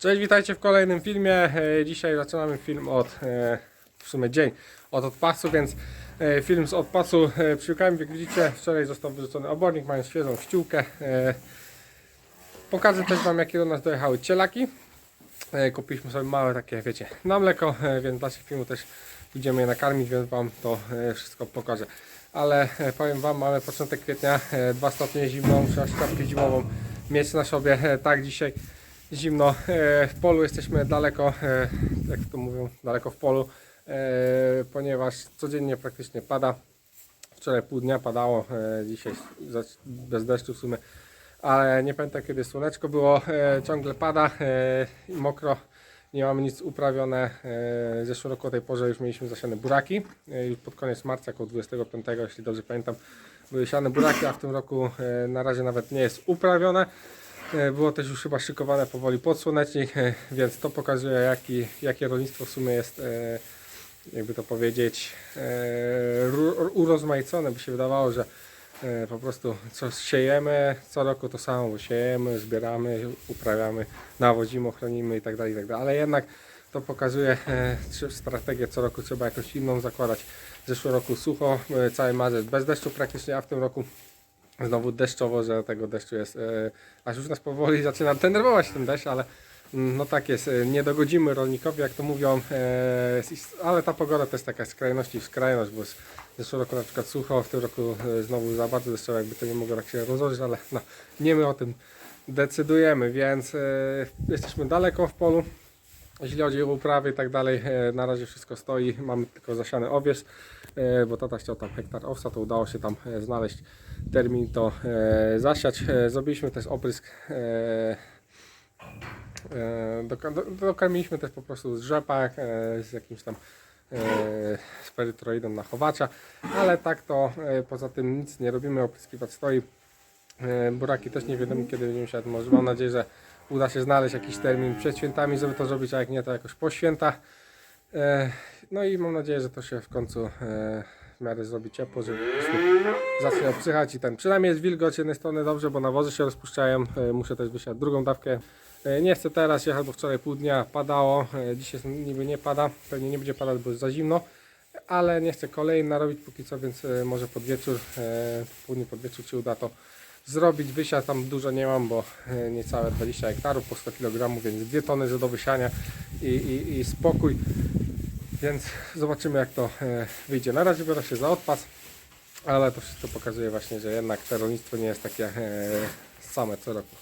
Cześć, witajcie w kolejnym filmie. E, Dzisiaj zaczynamy film od, e, w sumie dzień, od odpasu, więc e, film z odpasu przy piłkami. Jak widzicie, wczoraj został wyrzucony obornik, mają świeżą ściółkę. Pokażę też Wam, jakie do nas dojechały cielaki. Kupiliśmy sobie małe takie, wiecie, na mleko, więc w naszym filmu też idziemy je nakarmić, więc Wam to wszystko pokażę. Ale powiem Wam, mamy początek kwietnia, 2 stopnie zimną, trzeba szkawkę zimową mieć na sobie. Tak, dzisiaj zimno. E, W polu jesteśmy daleko, e, jak to mówią, daleko w polu, e, ponieważ codziennie praktycznie pada. Wczoraj pół dnia padało, dzisiaj bez deszczu w sumie, ale nie pamiętam kiedy słoneczko było, ciągle pada mokro. Nie mamy nic uprawione. E, Zeszłego roku o tej porze już mieliśmy zasiane buraki. Już pod koniec marca, około 25, jeśli dobrze pamiętam, były siane buraki, a w tym roku na razie nawet nie jest uprawione. E, Było też już chyba szykowane powoli podsłonecznik, e, więc to pokazuje jaki, jakie rolnictwo w sumie jest, e, jakby to powiedzieć, urozmaicone. By się wydawało, że po prostu co siejemy, co roku to samo, siejemy, zbieramy, uprawiamy, nawodzimy, chronimy i tak dalej, i tak. Ale jednak to pokazuje strategię, co roku trzeba jakąś inną zakładać. W zeszłym roku sucho, cały marzec bez deszczu praktycznie, a w tym roku znowu deszczowo, że tego deszczu jest, e, aż już nas powoli zaczyna denerwować ten deszcz, ale mm, no tak jest, e, nie dogodzimy rolnikowi, jak to mówią, e, ale ta pogoda jest taka skrajności w skrajność, bo z zeszłego roku na przykład sucho, w tym roku znowu za bardzo deszczowo, jakby to nie mogło tak się rozłożyć, ale no, nie my o tym decydujemy, więc jesteśmy daleko w polu. Jeśli chodzi o uprawy i tak dalej, e, na razie wszystko stoi, mamy tylko zasiany owiec, e, bo tata chciał tam hektar owsa, to udało się tam e, znaleźć termin to zasiać. Zrobiliśmy też oprysk, doka- do- dokarmiliśmy też po prostu z rzepak, z jakimś tam z na chowacza, ale tak to poza tym nic nie robimy, opryskiwać stoi. Buraki też nie wiadomo kiedy będziemy. Może mam nadzieję, że uda się znaleźć jakiś termin przed świętami, żeby to zrobić, a jak nie, to jakoś po świętach. E, No i mam nadzieję, że to się w końcu e, w miarę zrobi ciepło, żeby zacznie obsychać i ten. Przynajmniej jest wilgoć z jednej strony dobrze, bo nawozy się rozpuszczają. E, Muszę też wysiać drugą dawkę. Nie chcę teraz jechać, bo wczoraj pół dnia padało. Dzisiaj niby nie pada, pewnie nie będzie padać, bo jest za zimno. Ale nie chcę kolejny narobić póki co, więc może pod wieczór, po południu pod wieczór się uda to zrobić. Wysia tam dużo nie mam, bo e, niecałe 20 hektarów po 100 kg, więc 2 tony do wysiania i, i, i spokój. Więc zobaczymy jak to e, wyjdzie. Na razie biorę się za odpas, ale to wszystko pokazuje właśnie, że jednak to rolnictwo nie jest takie e, same co roku.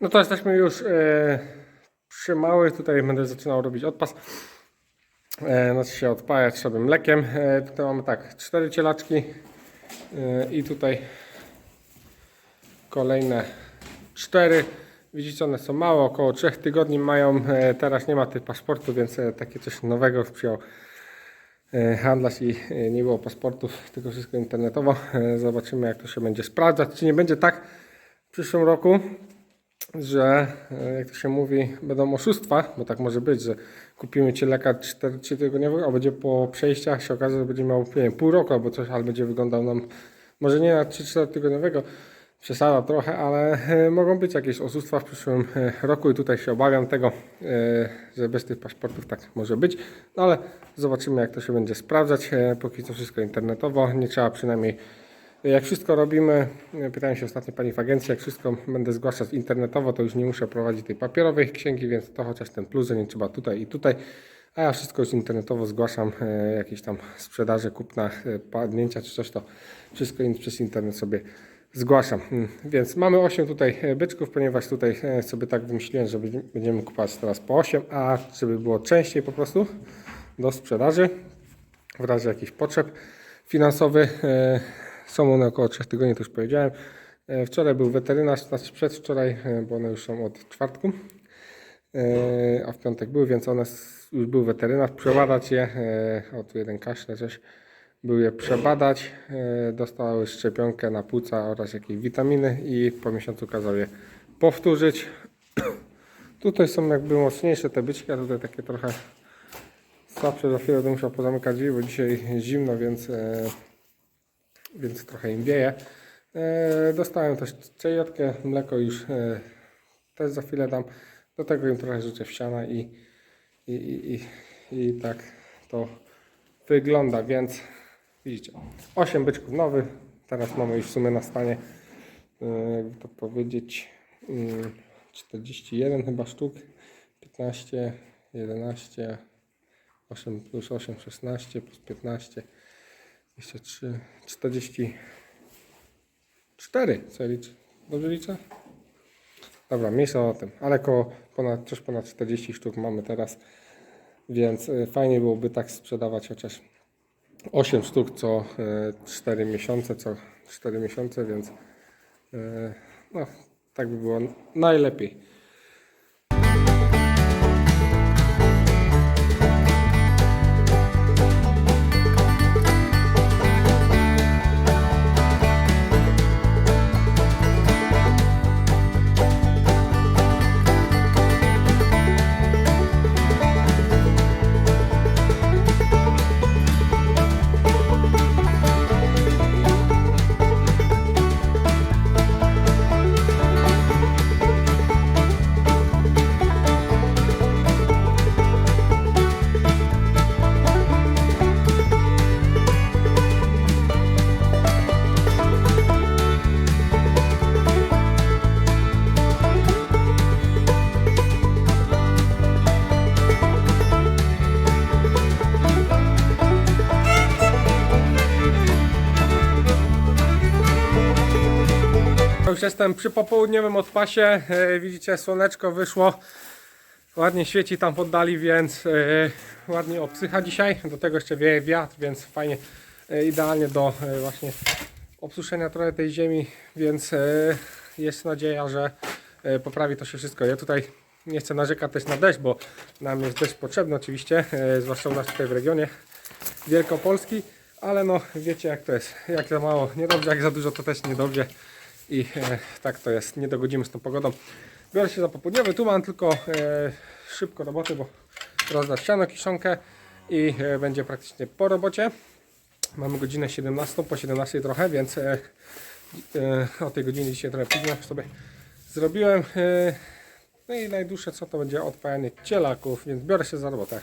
No to jesteśmy już e, przy małych. Tutaj będę zaczynał robić odpas. E, znaczy się odpajać sobie mlekiem. E, tutaj mamy tak, cztery cielaczki e, i tutaj kolejne cztery. Widzicie, one są małe, około 3 tygodni mają. E, teraz nie ma tych paszportów, więc e, takie coś nowego przyjął e, handlarz i e, nie było paszportów, tylko wszystko internetowo. E, Zobaczymy, jak to się będzie sprawdzać. Czy nie będzie tak w przyszłym roku, że e, jak to się mówi, będą oszustwa, bo tak może być, że kupimy ci lekarz 4 tygodniowy, a będzie po przejściach się okaże, że będzie miał nie wiem, pół roku albo coś, ale będzie wyglądał nam może nie na 3-4 tygodniowego, przesada trochę, ale e, mogą być jakieś oszustwa w przyszłym e, roku i tutaj się obawiam tego, że bez tych paszportów tak może być, no ale zobaczymy jak to się będzie sprawdzać, póki co wszystko internetowo, nie trzeba przynajmniej jak wszystko robimy, pytałem się ostatnio pani w agencji, jak wszystko będę zgłaszać internetowo, to już nie muszę prowadzić tej papierowej księgi, więc to chociaż ten plus, że nie trzeba tutaj i tutaj. A ja wszystko już internetowo zgłaszam, e, jakieś tam sprzedaże, kupna, e, padnięcia czy coś, to wszystko przez internet sobie zgłaszam. Mm, Więc mamy 8 tutaj e, byczków, ponieważ tutaj sobie tak wymyśliłem, że będzie- będziemy kupować teraz po 8, a żeby było częściej po prostu do sprzedaży w razie jakichś potrzeb finansowych. Są one około 3 tygodni, to już powiedziałem. E, Wczoraj był weterynarz, znaczy przedwczoraj, e, bo one już są od czwartku. E, a w piątek były, więc one już był weterynarz, przebadać je, o tu jeden kaszle coś, był je przebadać, dostały szczepionkę na płuca oraz jakieś witaminy i po miesiącu kazał je powtórzyć. tutaj są jakby mocniejsze te byczki, a tutaj takie trochę słabsze, za chwilę będę musiał pozamykać drzwi, bo dzisiaj zimno, więc, więc trochę im wieje. E, dostałem też czejotkę, mleko już e, też za chwilę dam. Do tego im trochę życzę wsiana i, i, i, i, i tak to wygląda, więc widzicie, 8 byczków nowych, teraz mamy już w sumie na stanie, e, jakby to powiedzieć, mm, 41 chyba sztuk, 15, 11, 8 plus 8, 16 plus 15, 23, 44, co ja liczę? Dobrze liczę? Dobra, mniejsza o tym, ale koło ponad, coś ponad 40 sztuk mamy teraz, więc y, fajnie byłoby tak sprzedawać chociaż 8 sztuk co y, 4 miesiące, co 4 miesiące, więc y, no, tak by było najlepiej. Już jestem przy popołudniowym odpasie. E, widzicie, słoneczko wyszło. Ładnie świeci tam pod dali, więc e, ładnie obsycha dzisiaj. Do tego jeszcze wieje wiatr, więc fajnie, e, idealnie do właśnie obsuszenia trochę tej ziemi, więc jest nadzieja, że poprawi to się wszystko. Ja tutaj nie chcę narzekać też na deszcz, bo nam jest deszcz potrzebny oczywiście, zwłaszcza u nas tutaj w regionie Wielkopolski, ale no wiecie jak to jest, jak za mało niedobrze, jak za dużo to też niedobrze i e, tak to jest, nie dogodzimy z tą pogodą. Biorę się za popołudniowy, tu mam tylko e, szybko roboty, bo rozdać siano, kiszonkę i e, będzie praktycznie po robocie. Mamy godzinę 17, po 17 trochę, więc o tej godzinie dzisiaj trochę późno sobie zrobiłem. No i najdłuższe co to będzie odpajanie cielaków, więc biorę się za robotę.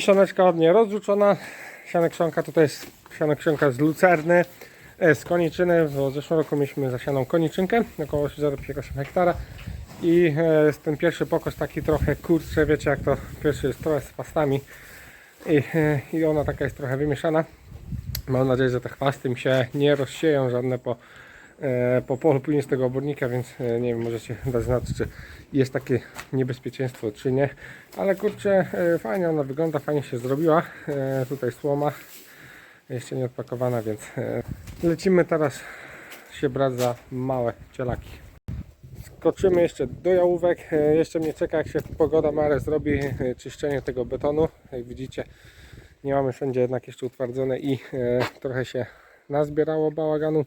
Kiszoneczka ładnie rozrzucona. Sianekrzonka tutaj jest sianekrzonka z lucerny, e, z koniczyny, w zeszłym roku mieliśmy zasianą koniczynkę, około 0,8 hektara. I e, ten pierwszy pokos taki trochę kurczę, wiecie jak to pierwszy jest trochę z pastami i, e, i ona taka jest trochę wymieszana. Mam nadzieję, że te chwasty mi się nie rozsieją żadne po, po polu później z tego obornika, więc e, nie wiem, możecie dać znać, czy jest takie niebezpieczeństwo, czy nie. Ale kurczę, e, fajnie ona wygląda, fajnie się zrobiła. E, tutaj słoma, jeszcze nie odpakowana, więc e, lecimy teraz się brać za małe cielaki. Skoczymy jeszcze do jałówek. E, Jeszcze mnie czeka, jak się pogoda mare zrobi, e, czyszczenie tego betonu. Jak widzicie, nie mamy wszędzie jednak jeszcze utwardzone i e, trochę się nazbierało bałaganu,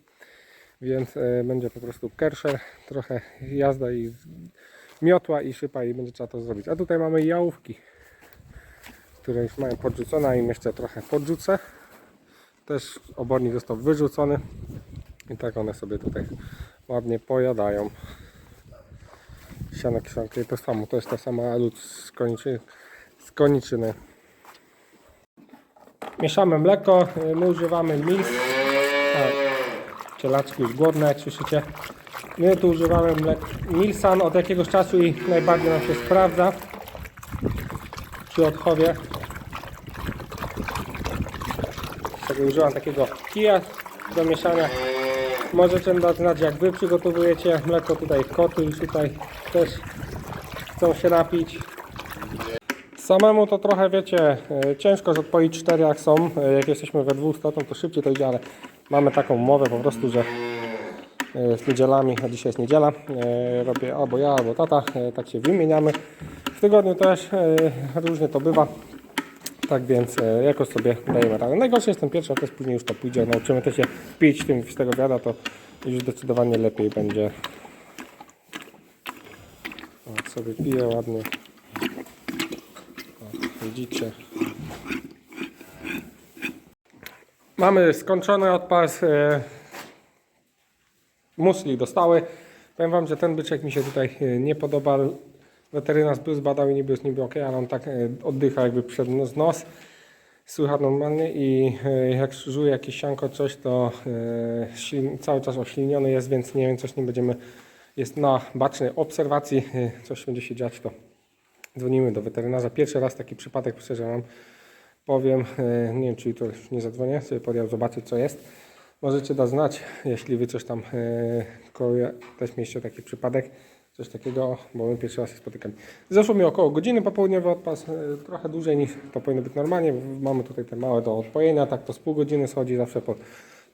więc e, będzie po prostu kerszer, trochę jazda i miotła i szypa i będzie trzeba to zrobić. A tutaj mamy jałówki, które już mają podrzucone, a im jeszcze trochę podrzucę. Też obornik został wyrzucony i tak one sobie tutaj ładnie pojadają. Siano kiszonki to samo, to jest ta sama lód z koniczy, z koniczyny. Mieszamy mleko, my używamy mils. A, cielaczki już głodne, jak słyszycie. My tu używamy mlek Milsan od jakiegoś czasu i najbardziej nam się sprawdza przy odchowie. Sobie używam takiego kija do mieszania. Możecie dać znać jak Wy przygotowujecie mleko tutaj koty już tutaj też chcą się napić. Samemu to trochę wiecie, e, ciężko, że odpoić cztery jak są. E, Jak jesteśmy we dwóch to szybciej to idzie, ale mamy taką umowę po prostu, że e, z niedzielami, a dzisiaj jest niedziela, e, robię albo ja, albo tata, e, tak się wymieniamy. W tygodniu też różnie to bywa. Tak więc jakoś sobie dajemy radę. Najgorszy jest ten pierwszy okres, później już to pójdzie. Nauczymy też się pić tym z tego wiada, to już zdecydowanie lepiej będzie. O, sobie piję ładnie. O, widzicie. Mamy skończony odpas. E, musli dostały. Powiem Wam, że ten byczek mi się tutaj e, nie podoba. Weterynarz był zbadał i niby jest niby ok, ale on tak e, oddycha jakby przed nos. Słychać normalnie i jak żuje jakieś sianko, coś, to cały czas ośliniony jest, więc nie wiem, coś nie będziemy, jest na bacznej obserwacji, coś będzie się dziać, to dzwonimy do weterynarza. Pierwszy raz taki przypadek, szczerze mam, powiem, e, nie wiem, czy jutro już nie zadzwonię, sobie podjał zobaczyć, co jest. Możecie dać znać, jeśli wy coś tam e, koło- też mieliście taki przypadek, coś takiego, bo my pierwszy raz się spotykamy. Zeszło mi około godziny popołudniowy odpas, e, trochę dłużej niż to powinno być normalnie. Mamy tutaj te małe do odpojenia, tak to z pół godziny schodzi zawsze pod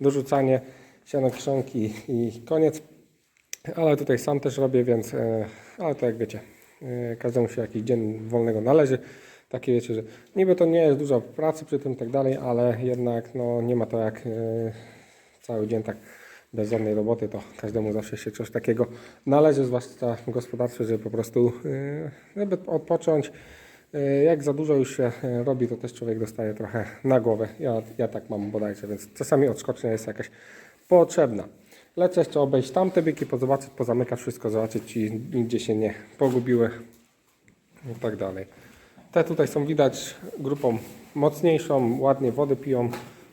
dorzucanie siano kiszonki i koniec. Ale tutaj sam też robię, więc, ale to jak wiecie, każdemu się jakiś dzień wolnego należy. Takie wiecie, że niby to nie jest dużo pracy przy tym tak dalej, ale jednak no, nie ma to jak e, cały dzień tak bez żadnej roboty, to każdemu zawsze się coś takiego należy, zwłaszcza w gospodarstwie, żeby po prostu e, żeby odpocząć. E, Jak za dużo już się robi, to też człowiek dostaje trochę na głowę. Ja, ja tak mam bodajże, więc czasami odskocznia jest jakaś potrzebna. Lecę jeszcze obejść tamte byki, pozobaczyć, pozamykać wszystko, zobaczyć, czy nigdzie się nie pogubiły i tak dalej. Te tutaj są widać grupą mocniejszą, ładnie wody piją,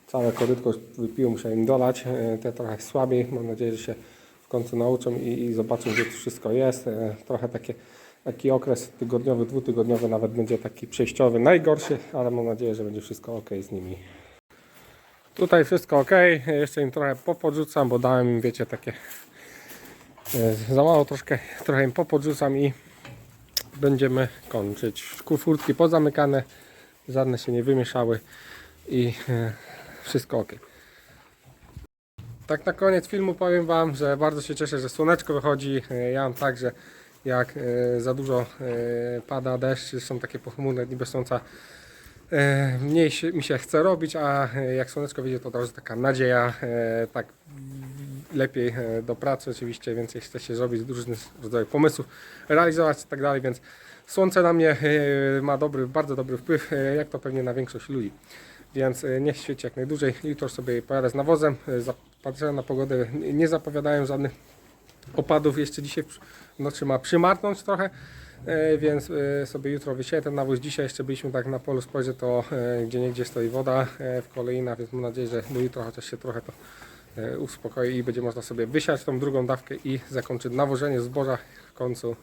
całe korytko wypiją, muszę im dolać. E, Te trochę słabiej, mam nadzieję, że się w końcu nauczą i, i zobaczą, gdzie to wszystko jest. E, Trochę takie, taki okres tygodniowy, dwutygodniowy nawet będzie taki przejściowy, najgorszy, ale mam nadzieję, że będzie wszystko ok z nimi. Tutaj wszystko ok, jeszcze im trochę popodrzucam, bo dałem im, wiecie, takie e, za mało troszkę, trochę im popodrzucam i będziemy kończyć. Kufurtki pozamykane, żadne się nie wymieszały i e, wszystko ok. Tak na koniec filmu powiem Wam, że bardzo się cieszę, że słoneczko wychodzi. E, Ja mam tak, że jak e, za dużo pada deszcz, są takie pochmurne dni bez słońca, mniej mi się chce robić, a jak słoneczko wyjdzie, to od razu taka nadzieja, tak lepiej e, do pracy oczywiście, więcej chce się zrobić, różnych rodzajów pomysłów realizować i tak dalej, więc słońce na mnie e, ma dobry, bardzo dobry wpływ, e, jak to pewnie na większość ludzi. Więc niech świeci jak najdłużej. Jutro sobie pojadę z nawozem. Patrzę na pogodę, nie zapowiadają żadnych opadów. Jeszcze dzisiaj w nocy ma przymarnąć trochę, więc sobie jutro wysieję ten nawóz. Dzisiaj jeszcze byliśmy tak na polu spojrzę, to gdzie niegdzie stoi woda w kolejna, więc mam nadzieję, że do jutra chociaż się trochę to uspokoi i będzie można sobie wysiać tą drugą dawkę i zakończyć nawożenie zboża w końcu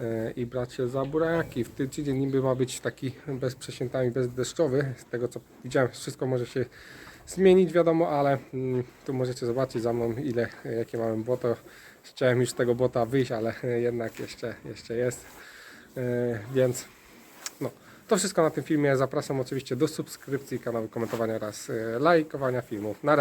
e, i brać się za buraki. W tydzień niby ma być taki bez przeświętami, bezdeszczowy. Z tego co widziałem, wszystko może się zmienić, wiadomo, ale mm, tu możecie zobaczyć za mną ile, e, jakie mamy błoto. Chciałem już z tego błota wyjść, ale e, jednak jeszcze, jeszcze jest. E, Więc no, to wszystko na tym filmie. Zapraszam oczywiście do subskrypcji kanału, komentowania oraz e, lajkowania filmów. Na razie.